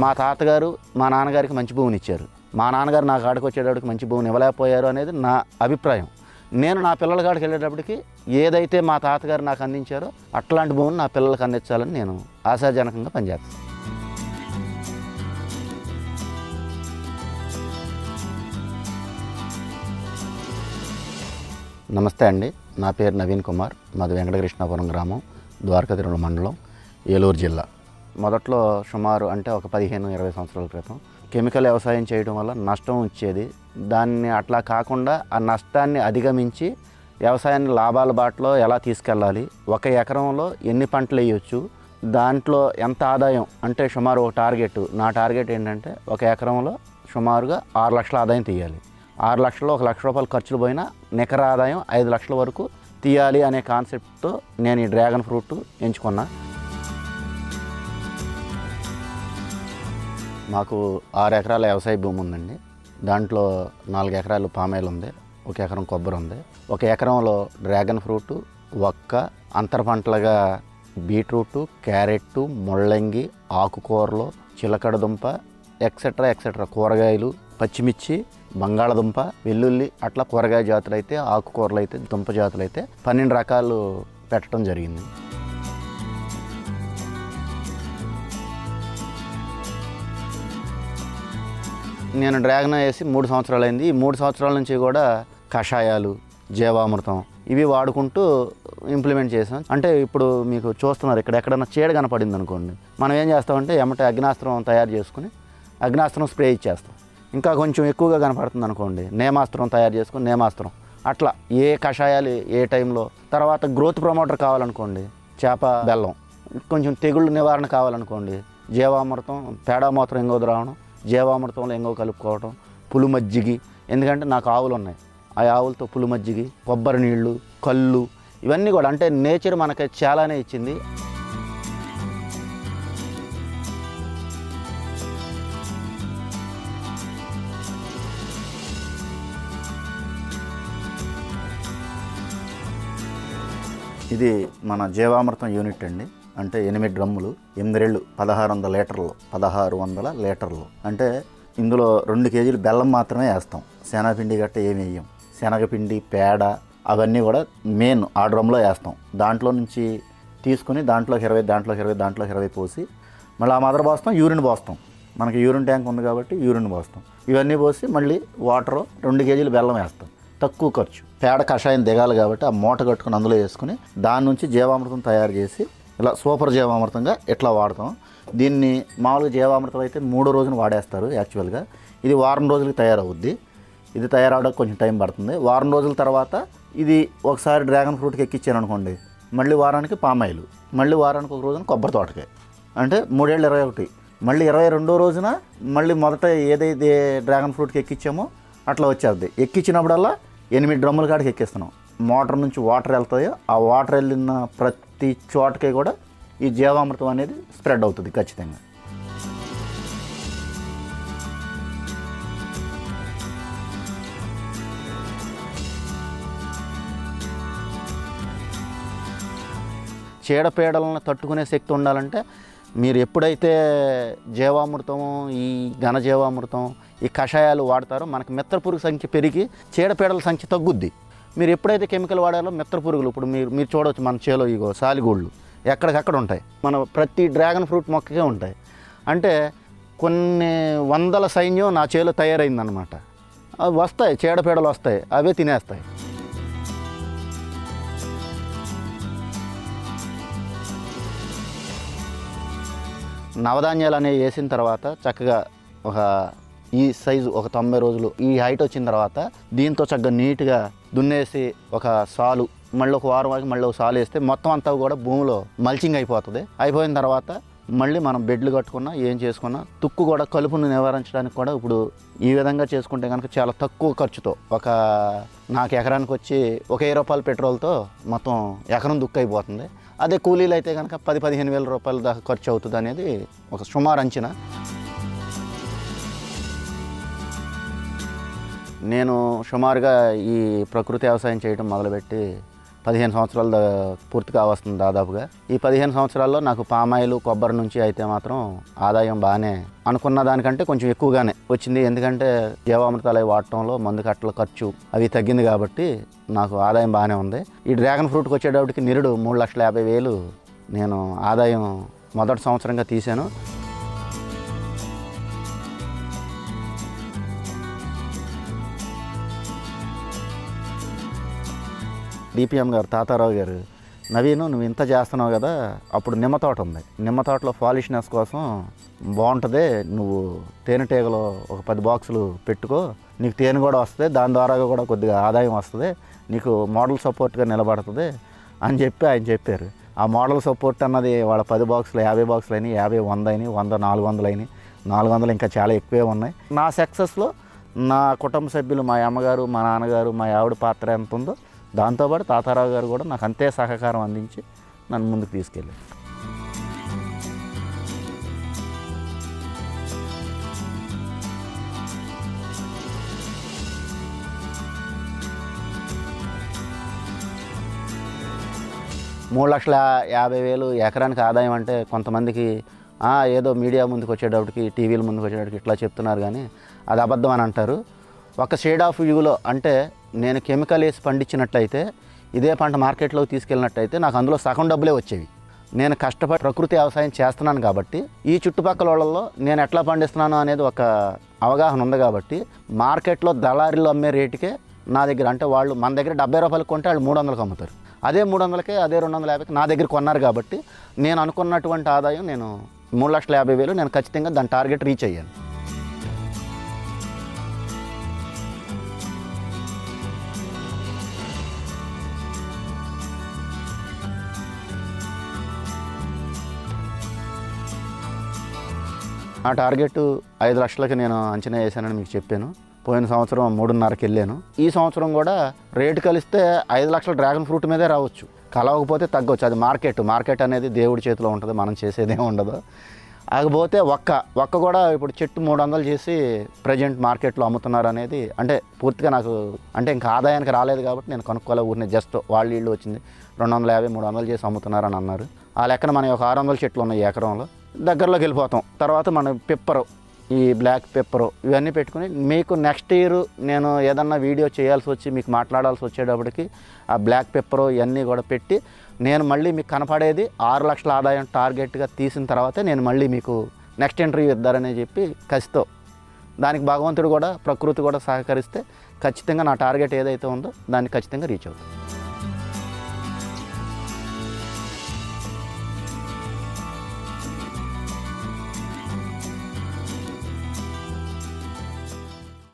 మా తాతగారు మా నాన్నగారికి మంచి భూమిని ఇచ్చారు. మా నాన్నగారు నా కాడికి వచ్చేటప్పటికి మంచి భూమిని ఇవ్వలేకపోయారు అనేది నా అభిప్రాయం. నేను నా పిల్లల కాడికి వెళ్ళేటప్పటికి ఏదైతే మా తాతగారు నాకు అందించారో అట్లాంటి భూమిని నా పిల్లలకు అందించాలని నేను ఆశాజనకంగా పనిచేస్తాను. నమస్తే అండి. నా పేరు నవీన్ కుమార్. మాది వెంకటకృష్ణాపురం గ్రామం ద్వారకా తిరుమల మండలం ఏలూరు జిల్లా. మొదట్లో సుమారు అంటే ఒక పదిహేను ఇరవై సంవత్సరాల క్రితం కెమికల్ వ్యవసాయం చేయడం వల్ల నష్టం వచ్చేది. దాన్ని అట్లా కాకుండా ఆ నష్టాన్ని అధిగమించి వ్యవసాయాన్ని లాభాల బాటలో ఎలా తీసుకెళ్ళాలి? ఒక ఎకరంలో ఎన్ని పంటలు వేయొచ్చు? దాంట్లో ఎంత ఆదాయం? అంటే సుమారు ఒక టార్గెట్. నా టార్గెట్ ఏంటంటే ఒక ఎకరంలో సుమారుగా ఆరు లక్షల ఆదాయం తీయాలి. ఆరు లక్షల్లో ఒక లక్ష రూపాయలు ఖర్చులు పోయినా నికర ఆదాయం ఐదు లక్షల వరకు తీయాలి అనే కాన్సెప్ట్తో నేను ఈ డ్రాగన్ ఫ్రూట్ ఎంచుకున్నా. మాకు ఆరు ఎకరాల వ్యవసాయ భూమి ఉందండి. దాంట్లో నాలుగు ఎకరాలు పామాయిల్ ఉంది ఒక ఎకరం కొబ్బరి ఉంది. ఒక ఎకరంలో డ్రాగన్ ఫ్రూట్ ఒక్క అంతర పంటలుగా బీట్రూట్ క్యారెట్ ముళ్ళంగి ఆకుకూరలు చిలకడదుంప ఎక్సెట్రా ఎక్సెట్రా కూరగాయలు పచ్చిమిర్చి బంగాళదుంప వెల్లుల్లి అట్లా కూరగాయ జాతులు అయితే ఆకుకూరలు అయితే దుంప జాతులు అయితే పన్నెండు రకాలు పెట్టడం జరిగింది. నేను డ్రాగన్ వేసి మూడు సంవత్సరాలు అయింది ఈ మూడు సంవత్సరాల నుంచి కూడా కషాయాలు జీవామృతం ఇవి వాడుకుంటూ ఇంప్లిమెంట్ చేసాం అంటే ఇప్పుడు మీకు చూస్తున్నారు ఇక్కడ ఎక్కడైనా చీడ కనపడింది అనుకోండి మనం ఏం చేస్తామంటే ఎమ్మటే అగ్నాస్త్రం తయారు చేసుకుని అగ్నాస్త్రం స్ప్రే ఇచ్చేస్తాం. ఇంకా కొంచెం ఎక్కువగా కనపడుతుంది అనుకోండి నేమాస్త్రం తయారు చేసుకుని నేమాస్త్రం. అట్లా ఏ కషాయాలు ఏ టైంలో తర్వాత గ్రోత్ ప్రమోటర్ కావాలనుకోండి చేప బెల్లం కొంచెం తెగుళ్ళు నివారణ కావాలనుకోండి జీవామృతం పేడామూత్రం మూత్రం ఎంగో ద్రావణం జీవామృతంలో ఎంగో కలుపుకోవటం పులు మజ్జిగి ఎందుకంటే నాకు ఆవులు ఉన్నాయి ఆ ఆవులతో పులు మజ్జిగి కొబ్బరి నీళ్ళు కళ్ళు ఇవన్నీ కూడా అంటే నేచర్ మనకి చాలానే ఇచ్చింది. ఇది మన జీవామృతం యూనిట్ అండి. అంటే ఎనిమిది డ్రమ్ములు ఎనిమిదిరేళ్ళు పదహారు వందల లీటర్లు పదహారు వందల లీటర్లు. అంటే ఇందులో రెండు కేజీలు బెల్లం మాత్రమే వేస్తాం. శనగపిండి గట్ట ఏమి వేయం. శనగపిండి పేడ అవన్నీ కూడా మెయిన్ ఆ డ్రమ్లో వేస్తాం. దాంట్లో నుంచి తీసుకుని దాంట్లోకి ఇరవై దాంట్లోకి ఇరవై దాంట్లోకి ఇరవై పోసి మళ్ళీ ఆ మదర్ పోస్తాం యూరిన్ పోస్తాం. మనకి యూరిన్ ట్యాంక్ ఉంది కాబట్టి యూరిన్ పోస్తాం. ఇవన్నీ పోసి మళ్ళీ వాటర్ రెండు కేజీలు బెల్లం వేస్తాం. తక్కువ ఖర్చు. పేడ కషాయం దిగాలి కాబట్టి ఆ మూట కట్టుకుని అందులో వేసుకుని దాని నుంచి జీవామృతం తయారు చేసి ఇలా సూపర్ జీవామృతంగా ఇట్లా వాడతాం? దీన్ని మామూలుగా జీవామృతం అయితే మూడో రోజున వాడేస్తారు యాక్చువల్గా. ఇది వారం రోజులకి తయారవుద్ది. ఇది తయారవడానికి కొంచెం టైం పడుతుంది. వారం రోజుల తర్వాత ఇది ఒకసారి డ్రాగన్ ఫ్రూట్కి ఎక్కించాను అనుకోండి మళ్ళీ వారానికి పామాయిల్ మళ్ళీ వారానికి ఒక రోజున కొబ్బరి తోటకాయ అంటే మూడేళ్ళు ఇరవై ఒకటి మళ్ళీ ఇరవై రెండో రోజున మళ్ళీ మొదట ఏదైతే డ్రాగన్ ఫ్రూట్కి ఎక్కించామో అట్లా వచ్చేది ఎక్కించినప్పుడల్లా ఎనిమిది డ్రమ్ముల కాడికి ఎక్కిస్తున్నాం. మోటార్ నుంచి వాటర్ వెళ్తాయో ఆ వాటర్ వెళ్ళిన ప్రతి ప్రతి చోటకి కూడా ఈ జీవామృతం అనేది స్ప్రెడ్ అవుతుంది ఖచ్చితంగా. చీడపీడలను తట్టుకునే శక్తి ఉండాలంటే మీరు ఎప్పుడైతే జీవామృతం ఈ ఘనజీవామృతం ఈ కషాయాలు వాడతారో మనకు మిత్రపురుగు సంఖ్య పెరిగి చీడపీడల సంఖ్య తగ్గుద్ది. మీరు ఎప్పుడైతే కెమికల్ వాడాలో మిత్ర పురుగులు ఇప్పుడు మీరు మీరు చూడవచ్చు మన చేలో ఇగో సాలిగోళ్ళు ఎక్కడికక్కడ ఉంటాయి. మన ప్రతి డ్రాగన్ ఫ్రూట్ మొక్కకే ఉంటాయి. అంటే కొన్ని వందల సైన్యం నా చేలో తయారైందనమాట అవి వస్తాయి చీడపీడలు వస్తాయి అవే తినేస్తాయి. నవధాన్యాలు అనేవి వేసిన తర్వాత చక్కగా ఒక ఈ సైజు ఒక తొంభై రోజులు. ఈ హైట్ వచ్చిన తర్వాత దీంతో చక్కగా నీట్గా దున్నేసి ఒక సాలు మళ్ళీ ఒక వారం వరకు మళ్ళీ ఒక సాలు వేస్తే మొత్తం అంతా కూడా భూమిలో మల్చింగ్ అయిపోతుంది. అయిపోయిన తర్వాత మళ్ళీ మనం బెడ్లు కట్టుకున్నా ఏం చేసుకున్నా తుక్కు కూడా కలుపును నివారించడానికి కూడా ఇప్పుడు ఈ విధంగా చేసుకుంటే కనుక చాలా తక్కువ ఖర్చుతో ఒక నాకు ఎకరానికి వచ్చి ఒక వెయ్యి రూపాయల పెట్రోల్తో మొత్తం ఎకరం దుక్కు అయిపోతుంది. అదే కూలీలు అయితే కనుక పది పదిహేను వేల రూపాయల దాకా ఖర్చు అవుతుంది అనేది ఒక సుమారు అంచనా. నేను సుమారుగా ఈ ప్రకృతి వ్యవసాయం చేయడం మొదలుపెట్టి పదిహేను సంవత్సరాలు పూర్తి పూర్తిగా వస్తుంది దాదాపుగా. ఈ పదిహేను సంవత్సరాల్లో నాకు పామాయిల్ కొబ్బరి నుంచి అయితే మాత్రం ఆదాయం బాగానే అనుకున్న దానికంటే కొంచెం ఎక్కువగానే వచ్చింది. ఎందుకంటే జీవామృతాలు అవి వాడటంలో మందు కట్టల ఖర్చు అవి తగ్గింది కాబట్టి నాకు ఆదాయం బాగానే ఉంది. ఈ డ్రాగన్ ఫ్రూట్కి వచ్చేటప్పటికి నిరుడు మూడు లక్షల యాభై వేలు నేను ఆదాయం మొదటి సంవత్సరంగా తీశాను. డిపిఎం గారు తాతారావు గారు నవీను నువ్వు ఇంత చేస్తున్నావు కదా అప్పుడు నిమ్మ తోట ఉంది. నిమ్మ తోటలో పాలిష్నెస్ కోసం బాగుంటుంది నువ్వు తేనెటీగలో ఒక పది బాక్సులు పెట్టుకో నీకు తేనె కూడా వస్తుంది దాని ద్వారా కూడా కొద్దిగా ఆదాయం వస్తుంది నీకు మోడల్ సపోర్ట్గా నిలబడుతుంది అని చెప్పి ఆయన చెప్పారు. ఆ మోడల్ సపోర్ట్ అన్నది వాళ్ళ పది బాక్సులు యాభై బాక్సులు అయినాయి యాభై వంద అయినాయి వంద నాలుగు వందలు అయినాయి. నాలుగు వందలు ఇంకా చాలా ఎక్కువే ఉన్నాయి. నా సక్సెస్లో నా కుటుంబ సభ్యులు మా అమ్మగారు మా నాన్నగారు మా ఆవిడ పాత్ర ఎంత ఉందో దాంతోపాటు తాతారావు గారు కూడా నాకు అంతే సహకారం అందించి నన్ను ముందుకు తీసుకెళ్ళారు. మూడు లక్షల యాభై వేలు ఎకరానికి ఆదాయం అంటే కొంతమందికి ఏదో మీడియా ముందుకు వచ్చేటప్పటికి టీవీల ముందుకు వచ్చేటప్పటికి ఇట్లా చెప్తున్నారు కానీ అది అబద్ధం అని అంటారు. ఒక షేడ్ ఆఫ్ వ్యూలో అంటే నేను కెమికల్ వేసి పండించినట్లయితే ఇదే పంట మార్కెట్లో తీసుకెళ్ళినట్టయితే నాకు అందులో సగం డబ్బులే వచ్చేవి. నేను కష్టపడి ప్రకృతి వ్యవసాయం చేస్తున్నాను కాబట్టి ఈ చుట్టుపక్కల వాళ్ళల్లో నేను ఎట్లా పండిస్తున్నాను అనేది ఒక అవగాహన ఉంది కాబట్టి మార్కెట్లో దళారీలు అమ్మే రేటుకే నా దగ్గర అంటే వాళ్ళు మన దగ్గర డెబ్బై రూపాయలు కొంటే వాళ్ళు మూడు వందలకు అమ్ముతారు. అదే మూడు వందలకే అదే రెండు వందల యాభైకి నా దగ్గర కొన్నారు కాబట్టి నేను అనుకున్నటువంటి ఆదాయం నేను మూడు లక్షల యాభై వేలు నేను ఖచ్చితంగా దాని టార్గెట్ రీచ్ అయ్యాను. ఆ టార్గెట్ ఐదు లక్షలకి నేను అంచనా వేసానని మీకు చెప్పాను. పోయిన సంవత్సరం మూడున్నరకి వెళ్ళాను. ఈ సంవత్సరం కూడా రేటు కలిస్తే ఐదు లక్షల డ్రాగన్ ఫ్రూట్ మీదే రావచ్చు. కలవకపోతే తగ్గవచ్చు అది మార్కెట్. మార్కెట్ అనేది దేవుడి చేతిలో ఉంటుంది. మనం చేసేదేం ఉండదు. ఆగిపోతే ఒక్క ఒక్క కూడా ఇప్పుడు చెట్టు మూడు వందలు చేసి ప్రజెంట్ మార్కెట్లో అమ్ముతున్నారు అనేది అంటే పూర్తిగా నాకు అంటే ఇంకా ఆదాయానికి రాలేదు కాబట్టి నేను కనుక్కోలే ఊరిని. జస్ట్ వాళ్ళు ఇళ్ళు వచ్చింది. రెండు వందల యాభై మూడు వందలు చేసి అమ్ముతున్నారని అన్నారు. ఆ లెక్కన మన ఒక ఆరు వందల చెట్లు ఉన్నాయి ఈ ఎకరంలో. దగ్గరలోకి వెళ్ళిపోతాం. తర్వాత మనం పిప్పరు ఈ బ్లాక్ పెప్పరు ఇవన్నీ పెట్టుకుని మీకు నెక్స్ట్ ఇయర్ నేను ఏదన్నా వీడియో చేయాల్సి వచ్చి మీకు మాట్లాడాల్సి వచ్చేటప్పటికి ఆ బ్లాక్ పెప్పరు ఇవన్నీ కూడా పెట్టి నేను మళ్ళీ మీకు కనపడేది ఆరు లక్షల ఆదాయం టార్గెట్గా తీసిన తర్వాతే నేను మళ్ళీ మీకు నెక్స్ట్ ఇంటర్వ్యూ ఇద్దారని చెప్పి కసితో. దానికి భగవంతుడు కూడా ప్రకృతి కూడా సహకరిస్తే ఖచ్చితంగా నా టార్గెట్ ఏదైతే ఉందో దాన్ని ఖచ్చితంగా రీచ్ అవుతుంది